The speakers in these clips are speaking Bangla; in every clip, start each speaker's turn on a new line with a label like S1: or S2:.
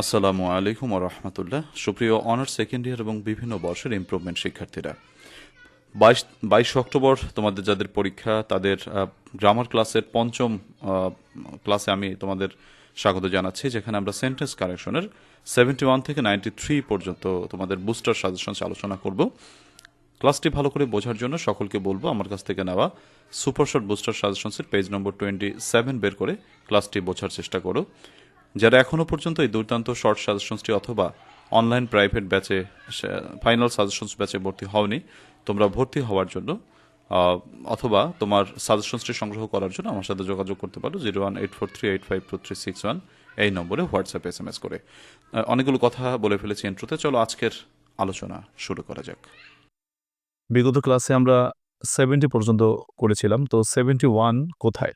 S1: আসসালামু আলাইকুম রহমতুল্লাহ। সুপ্রিয় অনার্স সেকেন্ড ইয়ার এবং বিভিন্ন বর্ষের ইম্প্রুভমেন্ট শিক্ষার্থীরা, বাইশ বাইশ অক্টোবর তোমাদের যাদের পরীক্ষা, তাদের গ্রামার ক্লাসের পঞ্চম ক্লাসে আমি তোমাদের স্বাগত জানাচ্ছি, যেখানে আমরা সেন্টেন্স কারেকশনের সেভেন্টি ওয়ান থেকে নাইনটি থ্রি পর্যন্ত তোমাদের বুস্টার সাজেশনস আলোচনা করব। ক্লাসটি ভালো করে বোঝার জন্য সকলকে বলব, আমার কাছ থেকে নেওয়া সুপার শর্ট বুস্টার সাজেশনসের পেজ নম্বর টোয়েন্টি সেভেন বের করে ক্লাসটি বোঝার চেষ্টা করো। যারা এখনও পর্যন্ত এই দুর্দান্ত শর্ট সাজেশনসটি অথবা অনলাইন প্রাইভেট ব্যাচে ফাইনাল সাজেশনস ব্যাচে ভর্তি হওনি, তোমরা ভর্তি হওয়ার জন্য অথবা তোমার সাজেশনসটি সংগ্রহ করার জন্য আমার সাথে যোগাযোগ করতে পারো zero one eight four three eight five two three six one এই নম্বরে হোয়াটসঅ্যাপ এস এম এস করে অনেকগুলো কথা বলে ফেলেছি ইন্ট্রোতে চলো আজকের আলোচনা শুরু করা যাক।
S2: বিগত ক্লাসে আমরা সেভেন্টি পর্যন্ত করেছিলাম, তো সেভেন্টি ওয়ান কোথায়?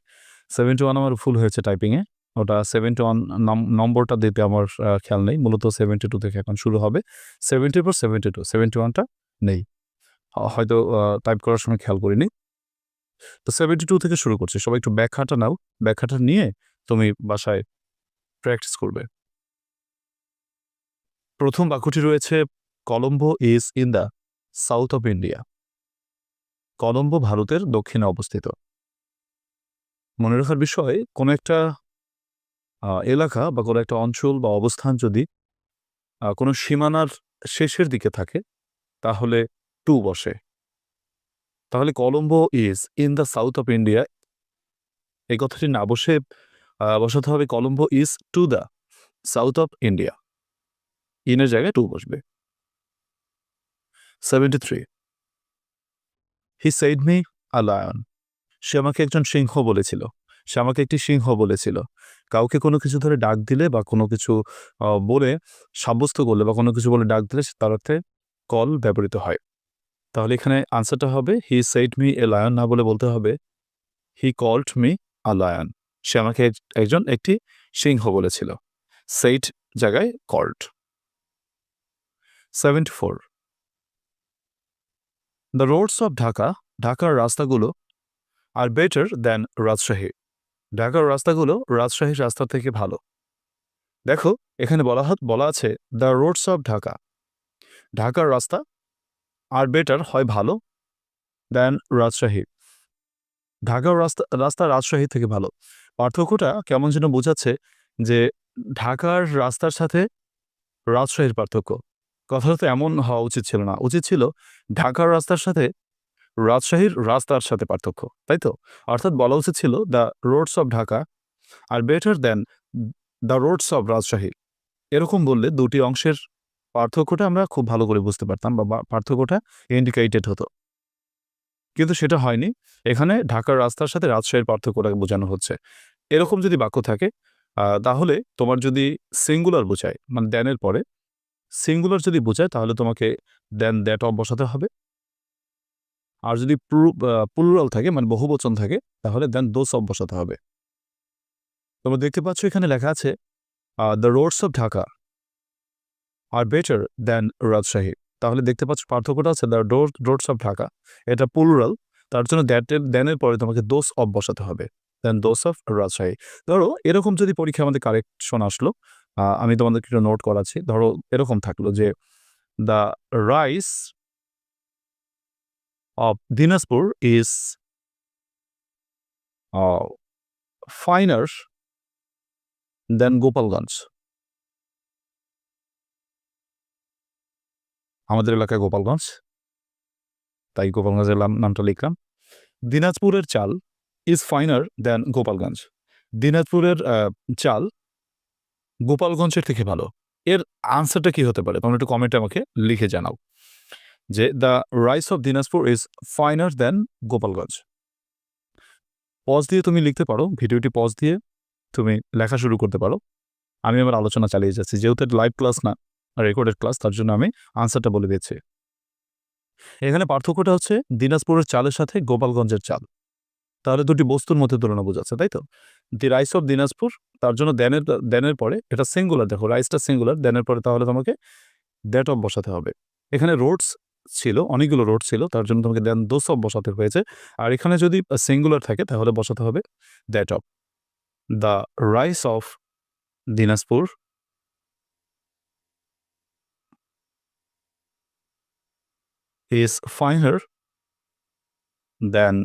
S2: সেভেন্টি ওয়ান আমার ফুল হয়েছে টাইপিংয়ে ওটা সেভেন্টি ওয়ান নম্বরটা দিতে আমার খেয়াল নেই। মূলত সেভেন্টি টু থেকে এখন শুরু হবে। সেভেন্টির পর সেভেন্টি টু সেভেন্টি ওয়ানটা নেই। হয়তো টাইপ করার সময় খেয়াল করিনি। তো সেভেন্টি টু থেকে শুরু করছি। সবাই একটু ব্যাখ্যাটা নাও। ব্যাখ্যাটা নিয়ে তুমি বাসায় প্র্যাকটিস করবে। প্রথম বাক্যটি রয়েছে, Colombo is in the south of India Colombo ভারতের দক্ষিণে অবস্থিত। মনে রাখার বিষয়, কোনো একটা এলাকা বা কোনো একটা অঞ্চল বা অবস্থান যদি কোনো সীমানার শেষের দিকে থাকে, তাহলে টু বসে। তাহলে Colombo is in the south of India এই কথাটি না বসে বসাতে হবে Colombo is to the south of India ইনের জায়গায় টু বসবে। Seventy three he said me a lion সে আমাকে একজন সিংহ বলেছিল। সে আমাকে একটি সিংহ বলেছিল। কাউকে কোনো কিছু ধরে ডাক দিলে বা কোনো কিছু বলে সাব্যস্ত করলে বা কোনো কিছু বলে ডাক দিলে তার অর্থে কল ব্যবহৃত হয়। তাহলে এখানে আনসারটা হবে he said me a lion না বলে বলতে হবে he called me a lion সে আমাকে একজন একটি সিংহ বলেছিল। সেইট জায়গায় called seventy four the roads of Dhaka ঢাকার রাস্তাগুলো আর বেটার দ্যান রাজশাহী ঢাকার রাস্তাগুলো রাজশাহীর রাস্তা থেকে ভালো। দেখো, এখানে বলা হাত, বলা আছে, দ্য রোডস অফ ঢাকা। ঢাকার রাস্তা আর বেটার হয় ভালো দ্যান রাজশাহী। ঢাকার রাস্তা রাস্তা রাজশাহী থেকে ভালো। পার্থক্যটা কেমন যেন বোঝাচ্ছে যে ঢাকার রাস্তার সাথে রাজশাহীর পার্থক্য। কথাটা তো এমন হওয়া উচিত ছিল না। উচিত ছিল ঢাকার রাস্তার সাথে রাজশাহীর রাস্তার সাথে পার্থক্য, তাই তো? অর্থাৎ বলা উচিত ছিল the roads of Dhaka are better than the roads of Rajshahi. এরকম বললে দুটি অংশের পার্থক্যটা আমরা খুব ভালো করে বুঝতে পারতাম বা পার্থক্যটা ইন্ডিকেটেড হতো। কিন্তু সেটা হয়নি। এখানে ঢাকার রাস্তার সাথে রাজশাহীর পার্থক্যটা বোঝানো হচ্ছে। এরকম যদি বাক্য থাকে তাহলে তোমার যদি সিঙ্গুলার বোঝায় মানে দ্যানের পরে সিঙ্গুলার যদি বোঝায়, তাহলে তোমাকে দেন দ্যাট অফ বসাতে হবে। আর যদি প্লুরাল থাকে মানে বহুবচন থাকে, তাহলে দেন দোস অফ বসাতে হবে। তোমরা দেখতে পাচ্ছ এখানে লেখা আছে the roads of Dhaka are better than Rajshahi তাহলে দেখতে পাচ্ছ পার্থক্যটা আছে দ্য রোডস অফ ঢাকা এটা প্লুরাল তার জন্য দ্যাটের দেনের পরে তোমাকে দোস অফ বসাতে হবে দেন দোস অফ রাজশাহী ধরো, এরকম যদি পরীক্ষা আমাদের কারেকশন আসলো আমি তোমাদেরকে একটু নোট করাচ্ছি। ধরো, এরকম থাকল যে the rice of Dinajpur is uh, finer than Gopalganj. আমাদের এলাকায় গোপালগঞ্জ। তাই গোপালগঞ্জের নাম- নামটা লিখলাম। দিনাজপুরের চাল ইজ ফাইনার দ্যান গোপালগঞ্জ। দিনাজপুরের চাল গোপালগঞ্জের থেকে ভালো। এর আনসারটা কি হতে পারে? তোমরা একটু কমেন্টে আমাকে লিখে জানাও। যে the rice of Dinajpur is finer than Gopalganj. Pause দিয়ে তুমি লিখতে পারো, ভিডিওটি পজ দিয়ে তুমি লেখা শুরু করতে পারো। আমি আমার আলোচনা চালিয়ে যাচ্ছি, যেহেতু লাইভ ক্লাস না রেকর্ডেড ক্লাস তার জন্য আমি আনসারটা বলে দিয়েছি। এখানে পার্থক্যটা হচ্ছে দিনাজপুরের চালের সাথে গোপালগঞ্জের চাল। তাহলে দুটি বস্তুর মধ্যে তুলনা বোঝাচ্ছে তাই তো? দি রাইস অফ দিনাজপুর তার জন্য দেনের দেনের পরে, এটা সিঙ্গুলার দেখো রাইসটা সিঙ্গুলার দেনের পরে তাহলে তোমাকে দ্যাট অফ বসাতে হবে। এখানে রোডস ছিল, অনেকগুলো রোড ছিল, তার জন্য তোমাকে দেন দোসব বসাতে হয়েছে। আর এখানে যদি সিঙ্গুলার থাকে, তাহলে বসাতে হবে that of the rice of Dinajpur. Is finer than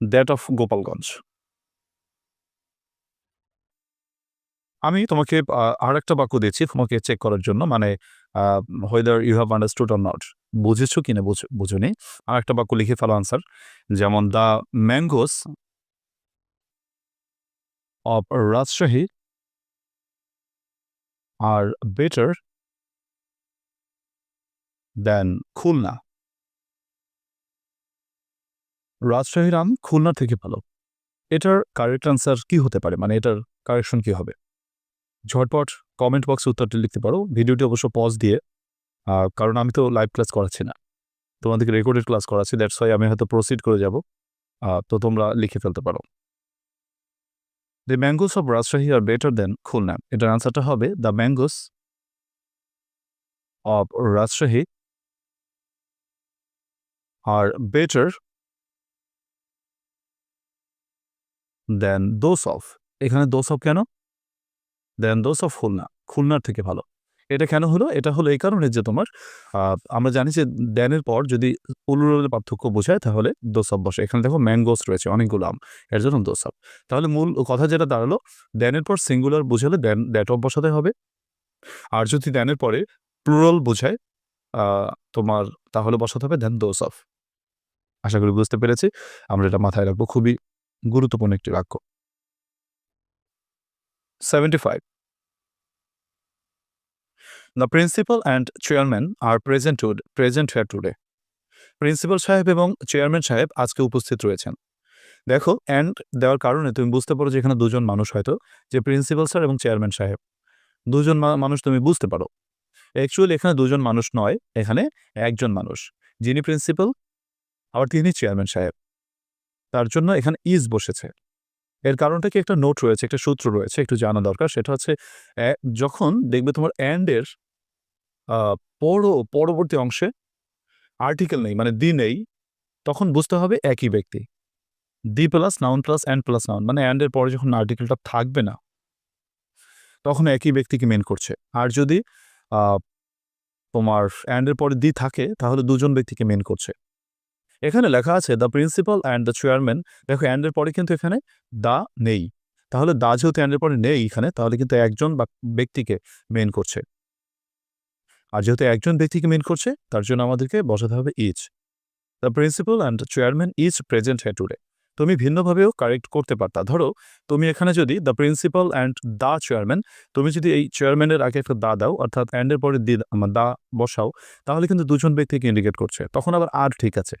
S2: that of Gopalganj. আমি তোমাকে আর একটা বাক্য দিচ্ছি তোমাকে চেক করার জন্য। মানে whether you have understood or not বুঝেছ কিনা বুঝুনি? আর একটা বাক্য লিখে ফেলো আনসার যেমন the mangoes of Rajshahi are better than Khulna রাজশাহীর আম খুলনা থেকে ভালো এটার কারেক্ট আনসার কি হতে পারে? মানে এটার কারেকশন কি হবে? ঝটপট কমেন্ট বক্সে উত্তরটি লিখতে পারো। ভিডিওটি অবশ্য পজ দিয়ে কারণ আমি তো লাইভ ক্লাস করাচ্ছি না। তোমাদেরকে রেকর্ডেড ক্লাস করাচ্ছি দ্যাটস ওয়াই আমি হয়তো প্রসিড করে যাব। তো তোমরা লিখে ফেলতে পারো। The mangoes of Rajshahi are better than Khulna এটার আনসারটা হবে the mangoes of Rajshahi are better than those of এখানে দোস অফ কেন? Than those of Khulna. খুলনার থেকে ভালো। এটা কেন হলো? এটা হলো এই কারণে যে তোমার আমরা জানি যে ড্যানের পর যদি পুলুরের পার্থক্য বোঝায়, তাহলে দোস অফ বসে। এখানে দেখো ম্যাঙ্গোস রয়েছে, অনেকগুলো আম। এর জন্য দোস অফ তাহলে মূল কথা যেটা দাঁড়াল দেনের পর সিঙ্গুলার বোঝালে ড্যান দ্যাট অফ বসাতে হবে। আর যদি ড্যানের পরে প্লুরাল বোঝায় তোমার তাহলে বসাতে হবে দেন দোস অফ আশা করি বুঝতে পেরেছি। আমরা এটা মাথায় রাখব। খুবই গুরুত্বপূর্ণ একটি বাক্য। Seventy five the principal and chairman are present present here principal সাহেব এবং চেয়ারম্যান সাহেব আজকে উপস্থিত রয়েছেন। দেখো অ্যান্ড দেওয়ার কারণে তুমি বুঝতে পারো যে এখানে দুজন মানুষ হয়তো, যে প্রিন্সিপাল স্যার এবং চেয়ারম্যান সাহেব। দুজন মানুষ তুমি বুঝতে পারো। অ্যাকচুয়ালি এখানে দুজন মানুষ নয়, এখানে একজন মানুষ। যিনি প্রিন্সিপাল আবার তিনি চেয়ারম্যান সাহেব। তার জন্য এখানে ইজ বসেছে। এর কারণটা কি একটা নোট রয়েছে, একটা সূত্র রয়েছে, একটু জানা দরকার, সেটা হচ্ছে যখন দেখবে তোমার অ্যান্ডের পর, পরবর্তী অংশে আর্টিকেল নেই মানে দি নেই, তখন বুঝতে হবে একই ব্যক্তি। The plus noun plus and plus noun মানে অ্যান্ডের পরে যখন আর্টিকেলটা থাকবে না, তখন একই ব্যক্তিকে মেন করছে। আর যদি তোমার অ্যান্ডের পরে দি থাকে, তাহলে দুজন ব্যক্তিকে মেন করছে। এখানে লেখা আছে the principal and the chairman দেখো অ্যান্ডের পরে কিন্তু এখানে দা নেই। তাহলে দা যেহেতু অ্যান্ডের পরে নেই এখানে, তাহলে কিন্তু একজন ব্যক্তিকে মেন করছে। আর যেহেতু একজন ব্যক্তিকে মেন করছে, তার জন্য আমাদেরকে বসাতে হবে each the principal and chairman is present হ্যাঁ টুডে তুমি ভিন্নভাবেও কারেক্ট করতে পারতা। ধরো, তুমি এখানে যদি the principal and the chairman তুমি যদি এই চেয়ারম্যানের আগে একটা দা দাও, অর্থাৎ অ্যান্ডের পরে দি দা বসাও, তাহলে কিন্তু দুজন ব্যক্তিকে ইন্ডিকেট করছে। তখন আবার আর ঠিক আছে।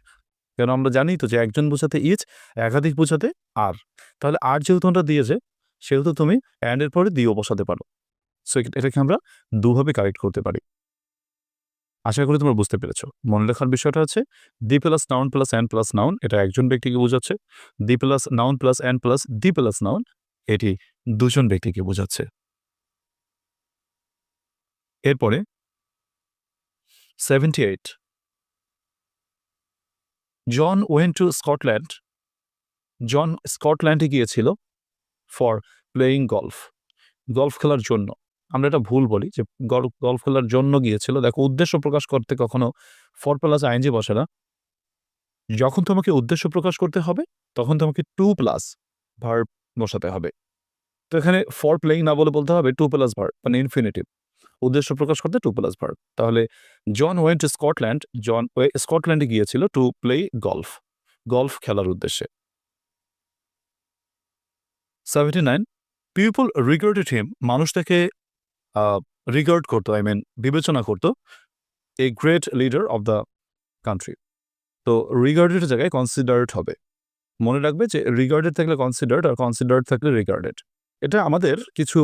S2: কেন আমরা জানি তো যে একজন বোঝাতে ইচ একাধিক বোঝাতে আর তাহলে আর যেহেতু আমরা দিয়েছে, সেহেতু তুমি অ্যান্ডের পরে দিও বসাতে পারো। সো এটাকে আমরা দুভাবে কারেক্ট করতে পারি। আশা করি তোমরা বুঝতে পেরেছ। মনে রাখার বিষয়টা হচ্ছে the plus noun plus and plus noun এটা একজন ব্যক্তিকে বোঝাচ্ছে। The plus noun plus and plus the plus noun এটি দুজন ব্যক্তিকে বোঝাচ্ছে। এরপরে seventy eight John went to Scotland John স্কটল্যান্ডে গিয়েছিল ফর প্লেয়িং গলফ গলফ খেলার জন্য। আমরা এটা ভুল বলি যে গলফ খেলার জন্য গিয়েছিল। দেখো, উদ্দেশ্য প্রকাশ করতে কখনো ফর প্লাস আইনজি বসে না। যখন তোমাকে উদ্দেশ্য প্রকাশ করতে হবে, তখন তোমাকে টু প্লাস ভার্ব বসাতে হবে। তো এখানে ফর প্লেইং না বলে বলতে হবে টু প্লাস ভার্ব মানে ইনফিনিটিভ উদ্দেশ্য প্রকাশ করতে টু প্লাস ভার্ব তাহলে John went to Scotland, John স্কটল্যান্ডে গিয়েছিল টু প্লে গলফ গলফ খেলার উদ্দেশ্যে। Seventy nine, people regarded him, মানুষ তাকে রিগার্ড করতো, আই মিন বিবেচনা করতো, a great leader of the country. তো রিগার্ডেড জায়গায় কনসিডার্ড হবে। মনে রাখবে যে রিগার্ডেড থাকলে কনসিডার্ড আর কনসিডার্ড থাকলে রিগার্ডেড। এটা আমাদের কিছু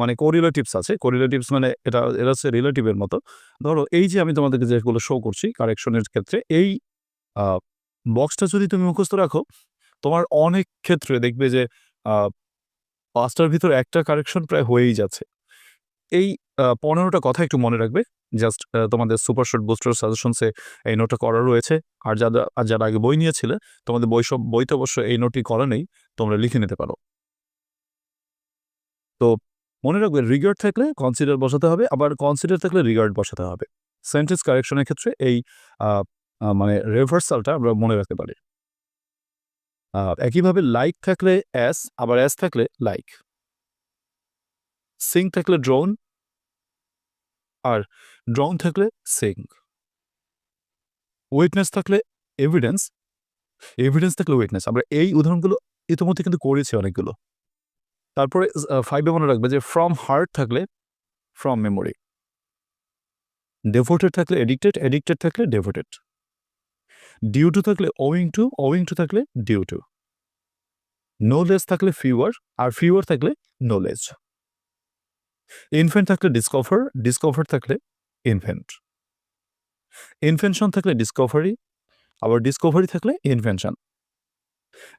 S2: মানে কোরিলেটিভস আছে। কোরিলেটিভস মানে এটা এটা হচ্ছে রিলেটিভের মতো। ধরো, এই যে আমি তোমাদেরকে যেগুলো শো করছি কারেকশনের ক্ষেত্রে, এই বক্সটা যদি তুমি মুখস্থ রাখো, তোমার অনেক ক্ষেত্রে দেখবে যে পাঁচটার ভিতর একটা কারেকশন প্রায় হয়েই যাচ্ছে। এই পনেরোটা কথা একটু মনে রাখবে। জাস্ট তোমাদের সুপার শর্ট বুস্টার সাজেশনসে এই নোটটা করা রয়েছে। আর যারা আর যারা আগে বই নিয়েছিলে, তোমাদের বই সব বইতে অবশ্য এই নোটটি করা নেই, তোমরা লিখে নিতে পারো। তো মনে রাখবে রিগার্ড থাকলে কনসিডার বসাতে হবে, আবার কনসিডার থাকলে রিগার্ড বসাতে হবে। সেন্টেন্স কারেকশনের ক্ষেত্রে এই মানে রেভার্সালটা আমরা মনে রাখতে পারি। একইভাবে লাইক থাকলে অ্যাস আবার অ্যাস থাকলে লাইক সিং থাকলে ড্রোন আর ড্রোন থাকলে সিং উইটনেস থাকলে এভিডেন্স এভিডেন্স থাকলে উইটনেস আমরা এই উদাহরণগুলো ইতিমধ্যে কিন্তু করেছি অনেকগুলো। তারপরে ফাইভে মনে রাখবে যে ফ্রম হার্ট থাকলে ফ্রম মেমোরি ডেভোটেড থাকলে এডিক্টেড এডিক্টেড থাকলে ডেভোটেড ডিউ টু থাকলে ওয়িং টু ওয়িং টু থাকলে ডিউ টু নোলেজ থাকলে ফিওয়ার আর ফিওয়ার থাকলে নোলেজ ইনফেন্ট থাকলে ডিসকভার ডিসকভার থাকলে ইনফেন্ট ইনভেনশন থাকলে ডিসকভারি আবার ডিসকভারি থাকলে ইনভেনশন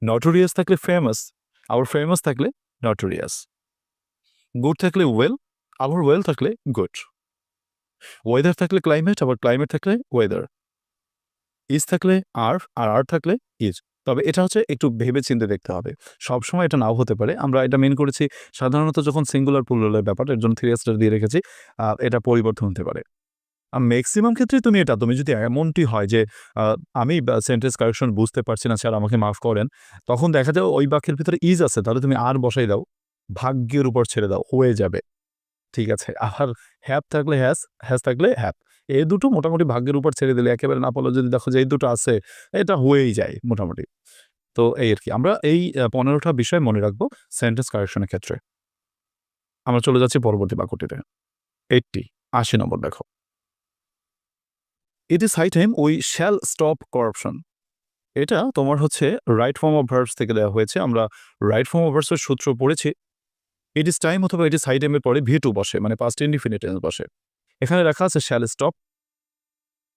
S2: নটোরিয়াস থাকলে ফেমাস আবার ফেমাস থাকলে নটোরিয়াস গুড থাকলে ওয়েল আবার ওয়েল থাকলে গুড ওয়েদার থাকলে ক্লাইমেট আবার ক্লাইমেট থাকলে ওয়েদার ইজ থাকলে আর আর আর থাকলে ইজ তবে এটা হচ্ছে একটু ভেবে চিন্তে দেখতে হবে। সবসময় এটা নাও হতে পারে। আমরা এটা মেন করেছি সাধারণত যখন সিঙ্গুলার প্লুরালের ব্যাপার, এর জন্য থ্রি দিয়ে রেখেছি এটা পরিবর্তন হতে পারে। ম্যাক্সিমাম ক্ষেত্রে তুমি এটা, তুমি যদি এমনটি হয় যে আমি সেন্টেন্স কারেকশন বুঝতে পারছি না, স্যার আমাকে মাফ করেন, তখন দেখা যায় ওই বাক্যের ভিতরে ইজ আছে, তাহলে তুমি আর বসাই দাও, ভাগ্যের উপর ছেড়ে দাও, হয়ে যাবে। ঠিক আছে, আর হ্যাপ থাকলে হ্যাস হ্যাস থাকলে হ্যাপ এই দুটো মোটামুটি ভাগ্যের উপর ছেড়ে দিলে, একেবারে না পারলে যদি দেখো যে এই দুটো আছে, এটা হয়েই যায় মোটামুটি। তো এই আর কি, আমরা এই পনেরোটা বিষয় মনে রাখব সেন্টেন্স কারেকশনের ক্ষেত্রে। আমরা চলে যাচ্ছি পরবর্তী বাক্যটিতে। এইটটি আশি নম্বর দেখো। It is high time we shall stop corruption এটা তোমার হচ্ছে রাইট ফর্ম অফ ভার্বস থেকে দেওয়া হয়েছে। আমরা রাইট ফর্ম অফ ভার্বসের সূত্র পড়েছি। ইট ইজ টাইম অথবা ইট ইজ হাই টাইমের পরে ভি টু বসে মানে পাস্ট ইনডিফিনিটেন্স বসে। এখানে লেখা আছে শ্যাল স্টপ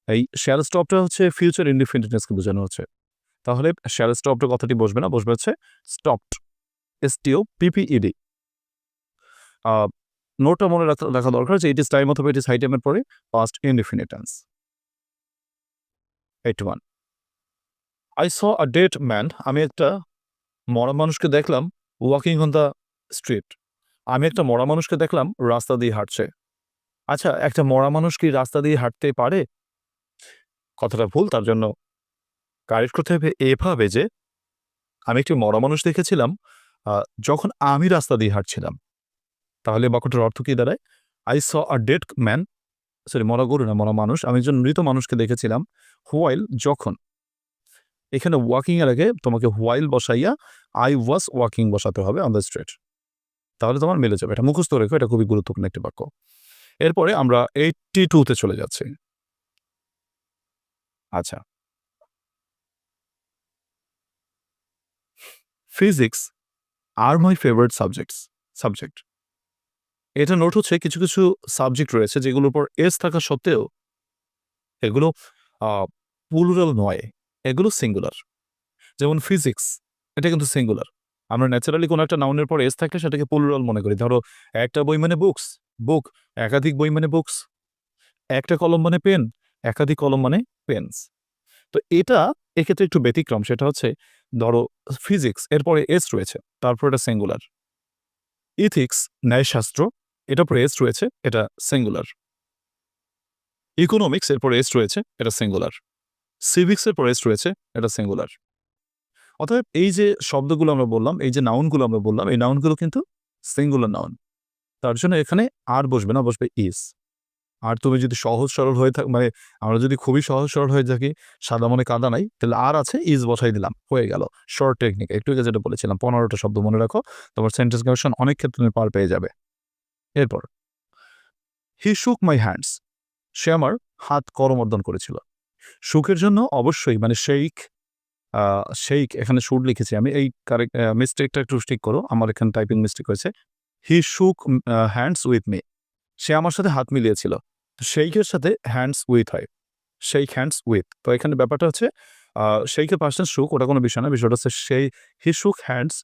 S2: এই শ্যাল স্টপটা হচ্ছে ফিউচার ইনডিফিনিটেন্সকে বোঝানো হচ্ছে। তাহলে শ্যাল স্টপটা কথাটি বসবে না, বসবে হচ্ছে স্টপড এস টিও পিপিইডি নোটটা মনে রাখা রাখা দরকার যে ইট ইজ টাইম অথবা ইট ইজ হাই টাইমের পরে past indefinite tense eight one I saw a dead man আমি একটা মরা মানুষকে দেখলাম ওয়াকিং অন দ্য স্ট্রিট আমি একটা মরা মানুষকে দেখলাম রাস্তা দিয়ে হাঁটছে। আচ্ছা একটা মরা মানুষ কি রাস্তা দিয়ে হাঁটতে পারে? কথাটা ভুল, তার জন্য কারেক্ট করতে হবে এভাবে যে আমি একটি মরা মানুষ দেখেছিলাম যখন আমি রাস্তা দিয়ে হাঁটছিলাম। তাহলে বাক্যটার অর্থ কি দাঁড়ায়? I saw a dead man sorry, মরা গরু না, মরা মানুষ। আমি একজন মৃত মানুষকে দেখেছিলাম, হোয়াইল যখন। এখানে ওয়াকিং এর আগে তোমাকে হোয়াইল বসাইয়া আই ওয়াজ ওয়াকিং বসাতে হবে অন দ্য স্ট্রেট তাহলে তোমার মিলে যাবে। এটা মুখস্থ রেখো, এটা খুবই গুরুত্বপূর্ণ একটি বাক্য। এরপরে আমরা এইটটি টুতে চলে যাচ্ছি। আচ্ছা। Physics are my favourite subjects subject এটা নোট হচ্ছে কিছু কিছু সাবজেক্ট রয়েছে যেগুলোর উপর এস থাকা সত্ত্বেও এগুলো পুলুরাল নয়, এগুলো সিঙ্গুলার যেমন ফিজিক্স এটা কিন্তু সিঙ্গুলার আমরা ন্যাচারালি কোনো একটা নাউনের পর এস থাকলে সেটাকে পুলুরাল মনে করি। ধরো, একটা বই মানে বুকস বুক একাধিক বই মানে বুকস একটা কলম মানে পেন একাধিক কলম মানে পেন্স তো এটা এক্ষেত্রে একটু ব্যতিক্রম, সেটা হচ্ছে, ধরো ফিজিক্স এরপরে এস রয়েছে, তারপর এটা সিঙ্গুলার ইথিক্স ন্যায়শাস্ত্র এটা পরে এস রয়েছে, এটা সিঙ্গুলার ইকোনমিক্স এরপর এস রয়েছে, এটা সিঙ্গুলার সিভিক্সের পর এস রয়েছে, এটা সিঙ্গুলার অতএব এই যে শব্দগুলো আমরা বললাম, এই যে নাউনগুলো আমরা বললাম, এই নাউনগুলো কিন্তু সিঙ্গুলার নাউন তার জন্য এখানে আর বসবে না, বসবে ইস আর তুমি যদি সহজ সরল হয়ে থাক মানে আমরা যদি খুবই সহজ সরল হয়ে থাকি, সাদা মনে কাদা নাই, তাহলে আর আছে ইজ বসাই দিলাম, হয়ে গেল। শর্ট টেকনিক একটু যেটা বলেছিলাম, পনেরোটা শব্দ মনে রাখো, তোমার সেন্টেন্স কানেকশন অনেক ক্ষেত্রে পার পেয়ে যাবে। এরপর, হি শুক মাই হ্যান্ডস। সে আমার হাত করমর্দন করেছিল। সুখের জন্য অবশ্যই মানে শেইক শেইক এখানে সুর লিখেছি আমি, এই কারেক্ট মিস্টেকটা একটু ঠিক করো, আমার এখানে টাইপিং মিস্টেক হয়েছে। হি শুক হ্যান্ডস উইথ মি। সে আমার সাথে হাত মিলিয়েছিল। শেইকের সাথে হ্যান্ডস উইথ হয়। Shake hands with. তো এখানে ব্যাপারটা হচ্ছে শেইকের পার্সেন্ট সুখ, ওটা কোনো বিষয় না, বিষয়টা হচ্ছে সেই হি শুক হ্যান্ডস,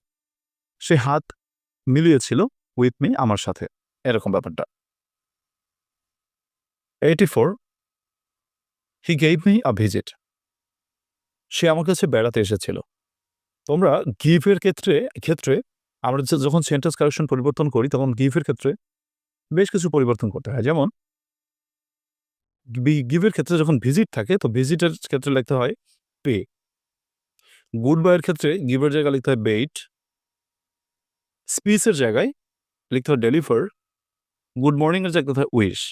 S2: সে হাত মিলিয়েছিল উইথ মি আমার সাথে। এরকম ব্যাপারটা। Eighty four he gave me a visit সে আমার কাছে বেড়াতে এসেছিল। তোমরা গিভের ক্ষেত্রে ক্ষেত্রে আমরা যখন সেন্টেন্স কারেকশন পরিবর্তন করি, তখন গিভের ক্ষেত্রে বেশ কিছু পরিবর্তন করতে হয়। যেমন গিভের ক্ষেত্রে যখন ভিজিট থাকে, তো ভিজিটের ক্ষেত্রে লিখতে হয় পে গুড বাইয়ের ক্ষেত্রে গিভের জায়গায় লিখতে হয় বেইট স্পিচের জায়গায় লিখতে হয় ডেলিভার গুড মর্নিং এর জায়গায় লিখতে হয় উইশ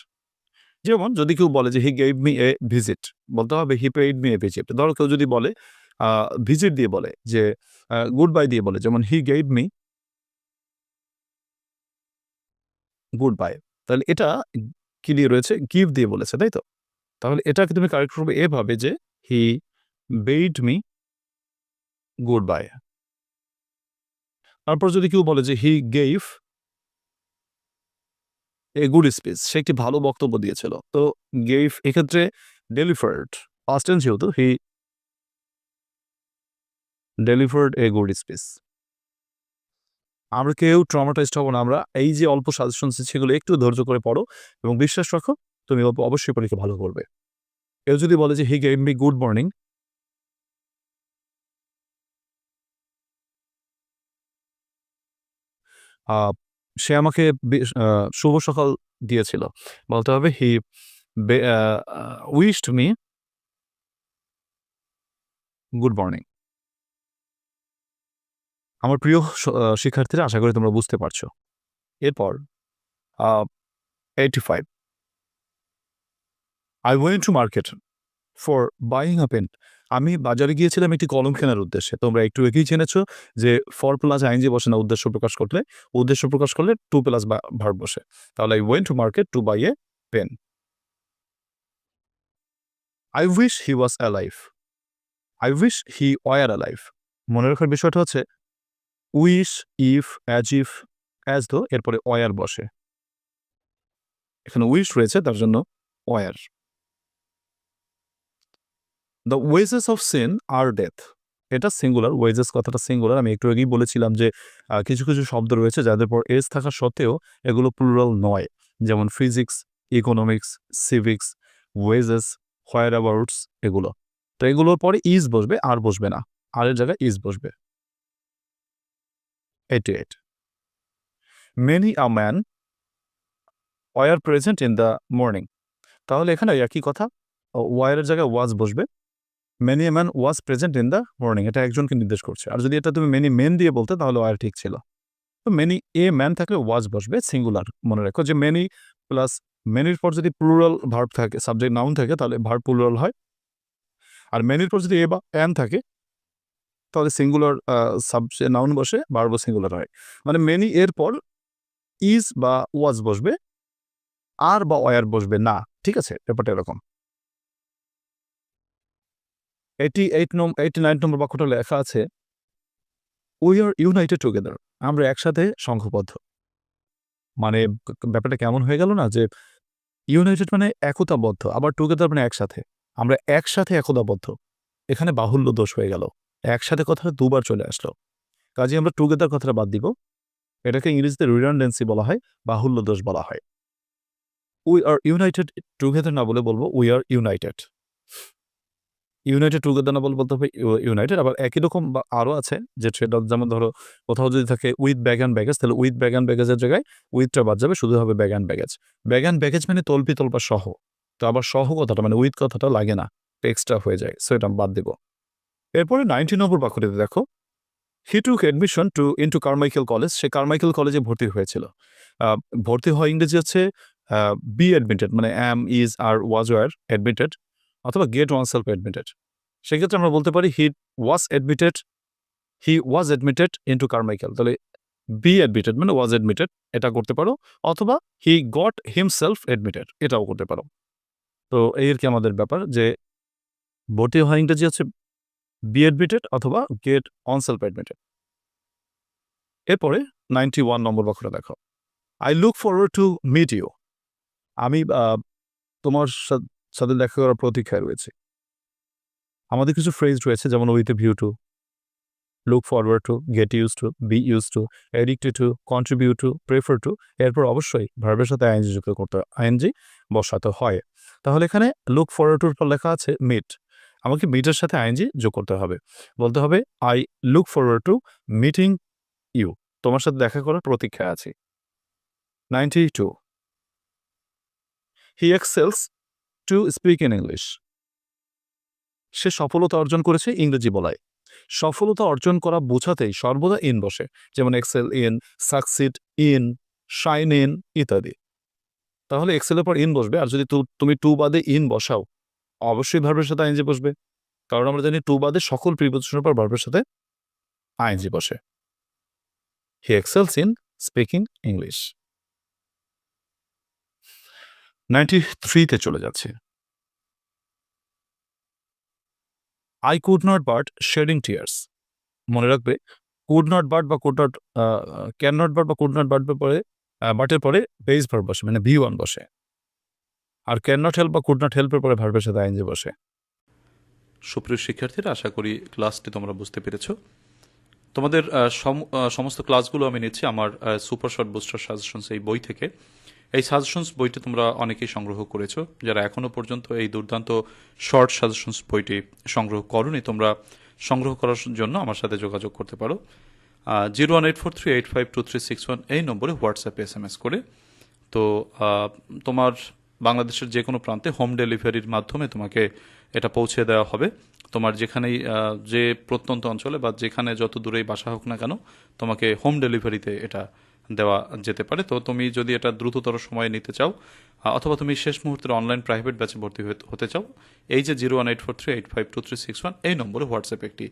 S2: যেমন যদি কেউ বলে যে he gave me a visit বলতে হবে he paid me a visit ধরো কেউ যদি বলে ভিজিট দিয়ে বলে যে গুড বাই দিয়ে বলে, যেমন he gave me goodbye তাহলে এটা কি দিয়ে রয়েছে? গিভ দিয়ে বলেছে, তাই তো? তাহলে এটাকে তুমি কারেক্ট করবে এভাবে যে he bade me goodbye তারপর যদি কেউ বলে যে হি গেইভ এ গুড স্পিচ, সে একটি ভালো বক্তব্য দিয়েছিল। তো গেইভ এক্ষেত্রে ডেলিফার্ড ফার্স্ট যেহেতু, he delivered a good speech. আমরা কেউ ট্রমাটাইজড হব না, আমরা এই যে অল্প সাজেশন সেগুলো একটু ধৈর্য করে পড়ো এবং বিশ্বাস রাখো, তুমি অব- অবশ্যই পরীক্ষা ভালো করবে। কেউ যদি বলে যে, he gave me good morning সে আমাকে শুভ সকাল দিয়েছিল। বলতে হবে he wished me good morning. আমার প্রিয় শিক্ষার্থীরা, আশা করি তোমরা বুঝতে পারছ। এরপর eighty five I went to market for buying a pen আমি বাজারে গিয়েছিলাম একটি কলম কেনার উদ্দেশ্যে। তোমরা একটু এগিয়ে জেনেছো যে ফর প্লাস আইনজি বসে না উদ্দেশ্য প্রকাশ করলে, উদ্দেশ্য প্রকাশ করলে টু প্লাস ভার্ব বসে। তাহলে I went to market to buy a pen I wish he was alive I wish he were alive মনে রাখার বিষয়টা হচ্ছে wish if as if as though এরপরে ওয়ার বসে। এখানে উইশ রয়েছে, তার জন্য were the wages of sin are death এটা সিঙ্গুলার ওয়েজেস কথাটা সিঙ্গুলার আমি একটু আগেই বলেছিলাম যে কিছু কিছু শব্দ রয়েছে যাদের পর এস থাকা সত্ত্বেও এগুলো প্লুরাল নয়। যেমন ফিজিক্স ইকোনমিক্স সিভিক্স ওয়েজেস হোয়ার অ্যাবাউটস এগুলো। তো এগুলোর পরে ইজ বসবে, আর বসবে না। আর এর জায়গায় ইজ বসবে। Eighty eight many a man were present in the morning তাহলে এখানে একই কথা। ওয়ারের জায়গায় ওয়াজ বসবে। Many man was present in the morning এটা একজনকে নির্দেশ করছে। আর যদি এটা তুমি মেনি মেন দিয়ে বলতে, তাহলে ওয়ার ঠিক ছিল। তো মেনি এ ম্যান থাকলে ওয়াজ বসবে সিঙ্গুলার মনে রাখো যে মেনি প্লাস মেনির পর যদি প্লুরাল ভার্ব থাকে সাবজেক্ট নাউন থাকে, তাহলে ভার্ব প্লুরাল হয়। আর মেনির পর যদি এ বা অ্যান থাকে, তাহলে সিঙ্গুলার সাবজেক্ট নাউন বসে ভার্ব সিঙ্গুলার হয়। মানে মেনি এর পর ইজ বা ওয়াজ বসবে, আর বা ওয়ার বসবে না। ঠিক আছে? ব্যাপারটা এরকম। এইটি এইট নম এইটি নাইন নম্বর বাক্যটা লেখা আছে উই আর ইউনাইটেড টুগেদার আমরা একসাথে সংঘবদ্ধ। মানে ব্যাপারটা কেমন হয়ে গেল না যে ইউনাইটেড মানে একতাবদ্ধ, আবার টুগেদার মানে একসাথে। আমরা একসাথে একতাবদ্ধ। এখানে বাহুল্য দোষ হয়ে গেল। একসাথে কথাটা দুবার চলে আসলো। কাজে আমরা টুগেদার কথাটা বাদ দিব। এটাকে ইংরেজিতে রিডান্ডেন্সি বলা হয়, বাহুল্য দোষ বলা হয়। উই আর ইউনাইটেড টুগেদার না বলে বলব we are united united together না বলে বলতে হবে ইউনাইটেড আবার একই রকম বা আরও আছে যে সেটা যেমন ধরো, কোথাও যদি থাকে উইথ ব্যাগ অ্যান্ড ব্যাগেজ তাহলে উইথ ব্যাগ অ্যান্ড ব্যাগেজের জায়গায় উইথটা বাদ যাবে, শুধু হবে bag and baggage bag and baggage মানে তল্পি, তল্পা সহ। তো আবার সহ কথাটা মানে উইথ কথাটা লাগে না এক্সট্রা হয়ে যায় সো এটা বাদ দেব। এরপরে নাইনটি নম্বর বাক্যটিতে দেখো he took admission to into Carmichael College say Carmichael কলেজে ভর্তি হয়েছিল। ভর্তি হয় ইংরেজি হচ্ছে বি অ্যাডমিটেড মানে am is are was were admitted অথবা গেট ওয়ান সেলফ অ্যাডমিটেড সেক্ষেত্রে আমরা বলতে পারি he was admitted he was admitted into Carmichael তাহলে বি অ্যাডমিটেড মানে ওয়াজ অ্যাডমিটেড এটা করতে পারো, অথবা হি গট হিমসেলফ অ্যাডমিটেড এটাও করতে পারো। তো এই আর কি আমাদের ব্যাপার? যে ভর্তি হয় ইংরেজি হচ্ছে বি অ্যাডমিটেড অথবা গেট অন সেলফ অ্যাডমিটেড এরপরে নাইনটি ওয়ান নম্বর বাক্যটা দেখো। I look forward to meet you আমি তোমার সা- সাথে দেখা করার প্রতীক্ষায় রয়েছে। আমাদের কিছু ফ্রেজ রয়েছে, যেমন with view to look forward to get use to be use to addicted to contribute to prefer to এরপর অবশ্যই ভার্বের সাথে আইএনজি যুক্ত করতে আইএনজি বসাতে হয়। তাহলে এখানে লুক ফরওয়ার্ড টুর পর লেখা আছে মিট আমাকে মিটের সাথে আইএনজি যোগ করতে হবে। বলতে হবে I look forward to meeting you তোমার সাথে দেখা করার প্রতীক্ষা আছে। Ninety two he excels to speak in English. সে সফলতা অর্জন করেছে ইংরেজি বলায়। সফলতা অর্জন করা বোঝাতেই সর্বদা ইন বসে, যেমন excel in succeed in shine in ইত্যাদি। তাহলে এক্সেলের পর ইন বসবে, আর যদি তুমি টু বাদে ইন বসাও, অবশ্যই ভার্বের সাথে আইনজি বসবে। কারণ আমরা জানি টু বাদে সকল প্রিপোজিশনের পর ভার্বের সাথে আইনজি বসে। He excels in speaking English ninety থ্রিতে চলে যাচ্ছে। I could not but shedding tears মনে রাখবে কুড নট বাট বা could not can not but বা কুড নট বাট পরে বাটের পরে বেস ভার্ব বসে মানে ভি ওয়ান বসে। আর ক্যান নট হেল্প বা কুড নট হেল্পের পরে ভার্বের সাথে আইনজি বসে।
S1: সুপ্রিয় শিক্ষার্থীরা, আশা করি ক্লাসটি তোমরা বুঝতে পেরেছ। তোমাদের সম- সমস্ত ক্লাসগুলো আমি নিচ্ছি আমার সুপার শর্ট বুস্টার সাজেশনস এই বই থেকে। এই সাজেশনস বইটি তোমরা অনেকেই সংগ্রহ করেছ। যারা এখনও পর্যন্ত এই দুর্দান্ত শর্ট সাজেশনস বইটি সংগ্রহ করনি, তোমরা সংগ্রহ করার জন্য আমার সাথে যোগাযোগ করতে পারো। Zero one eight four three eight five two three six one এই নম্বরে হোয়াটসঅ্যাপে এস এম এস করে। তো তোমার বাংলাদেশের যে কোনো প্রান্তে হোম ডেলিভারির মাধ্যমে তোমাকে এটা পৌঁছে দেওয়া হবে। তোমার যেখানেই যে প্রত্যন্ত অঞ্চলে বা যেখানে যত দূরেই বাসা হোক না কেন, তোমাকে হোম ডেলিভারিতে এটা দেওয়া যেতে পারে, তো তুমি যদি এটা দ্রুততর সময়ে নিতে চাও অথবা তুমি শেষ মুহূর্তের অনলাইন প্রাইভেট ব্যাচে ভর্তি হতে- চাও, এই যে zero one eight four three eight five two three six one এই নম্বরে হোয়াটসঅ্যাপ একটি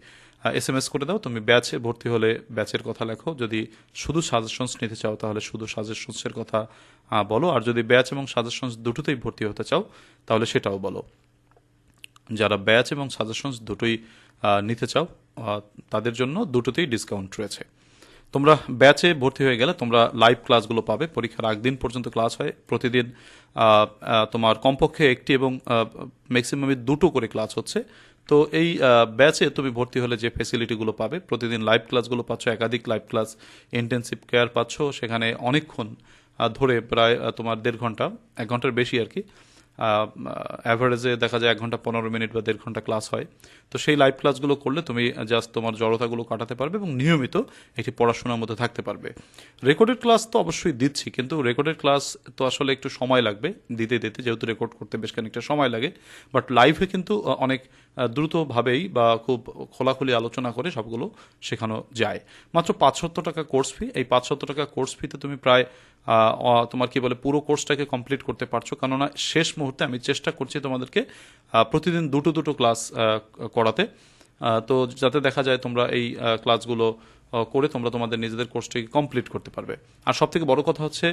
S1: এস এম এস করে দাও। তুমি ব্যাচে ভর্তি হলে ব্যাচের কথা লেখো, যদি শুধু সাজেশনস নিতে চাও, তাহলে শুধু সাজেশনসের কথা বলো। আর যদি ব্যাচ এবং সাজেশনস দুটোতেই ভর্তি হতে চাও, তাহলে সেটাও বলো। যারা ব্যাচ এবং সাজেশনস দুটোই নিতে চাও তাদের জন্য দুটোতেই ডিসকাউন্ট রয়েছে। তোমরা ব্যাচে ভর্তি হয়ে গেলে তোমরা লাইভ ক্লাসগুলো পাবে। পরীক্ষার আগদিন পর্যন্ত ক্লাস হয়। প্রতিদিন তোমার কমপক্ষে একটি এবং ম্যাক্সিমামে দুটো করে ক্লাস হচ্ছে। তো এই ব্যাচে তুমি ভর্তি হলে যে ফেসিলিটিগুলো পাবে, প্রতিদিন লাইভ ক্লাসগুলো পাচ্ছ, একাধিক লাইভ ক্লাস ইন্টেন্সিভ কেয়ার পাচ্ছ। সেখানে অনেকক্ষণ ধরে প্রায় তোমার দেড় ঘণ্টা, এক ঘণ্টার বেশি আর কি। অ্যাভারেজে দেখা যায় এক ঘণ্টা পনেরো মিনিট বা দেড় ঘণ্টা ক্লাস হয়। তো সেই লাইভ ক্লাসগুলো করলে তুমি জাস্ট তোমার জড়তাগুলো কাটাতে পারবে এবং নিয়মিত একটি পড়াশোনার মধ্যে থাকতে পারবে। রেকর্ডেড ক্লাস তো অবশ্যই দিচ্ছি, কিন্তু রেকর্ডেড ক্লাস তো আসলে একটু সময় লাগবে, দিতে দিতে যেহেতু রেকর্ড করতে বেশ খানিকটা সময় লাগে। বাট লাইভে কিন্তু অনেক দ্রুতভাবেই বা খুব খোলাখুলি আলোচনা করে সবগুলো শেখানো যায়। মাত্র পাঁচশত্তর টাকা কোর্স ফি এই পাঁচশত্তর টাকা কোর্স ফিতে তুমি প্রায় তোমার কি বলে পুরো কোর্সটাকে কমপ্লিট করতে পারছ। কেননা শেষ মুহূর্তে আমি চেষ্টা করছি তোমাদেরকে প্রতিদিন দুটো দুটো ক্লাস করাতে। তো যাতে দেখা যায় তোমরা এই ক্লাসগুলো করে তোমরা তোমাদের নিজেদের কোর্সটিকে কমপ্লিট করতে পারবে। আর সব থেকে বড় কথা হচ্ছে,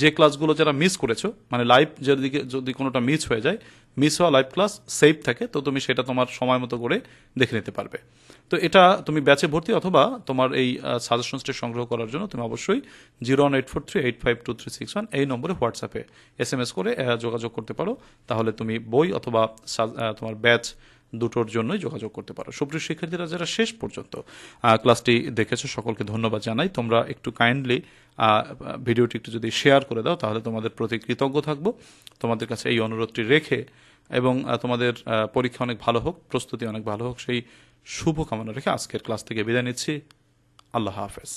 S1: যে ক্লাসগুলো যারা মিস করেছ মানে লাইভ যদি যদি কোনোটা মিস হয়ে যায় মিস হওয়া লাইভ ক্লাস সেভ থাকে, তো তুমি সেটা তোমার সময় মতো করে দেখে নিতে পারবে। তো এটা তুমি ব্যাচে ভর্তি অথবা তোমার এই সাজেশনসটি সংগ্রহ করার জন্য তুমি অবশ্যই zero one eight four three eight five two three six one এই নম্বরে হোয়াটসঅ্যাপে এস এম এস করে যোগাযোগ করতে পারো। তাহলে তুমি বই অথবা তোমার ব্যাচ দুটোর জন্যই যোগাযোগ করতে পারো। সুপ্রিয় শিক্ষার্থীরা, যারা শেষ পর্যন্ত ক্লাসটি দেখেছ, সকলকে ধন্যবাদ জানাই। তোমরা একটু কাইন্ডলি ভিডিওটি একটু যদি শেয়ার করে দাও, তাহলে তোমাদের প্রতি কৃতজ্ঞ থাকব। তোমাদের কাছে এই অনুরোধটি রেখে এবং তোমাদের পরীক্ষা অনেক ভালো হোক, প্রস্তুতি অনেক ভালো হোক, সেই শুভ কামনা রেখে আজকের ক্লাস থেকে বিদায় নিচ্ছি। আল্লাহ হাফেজ।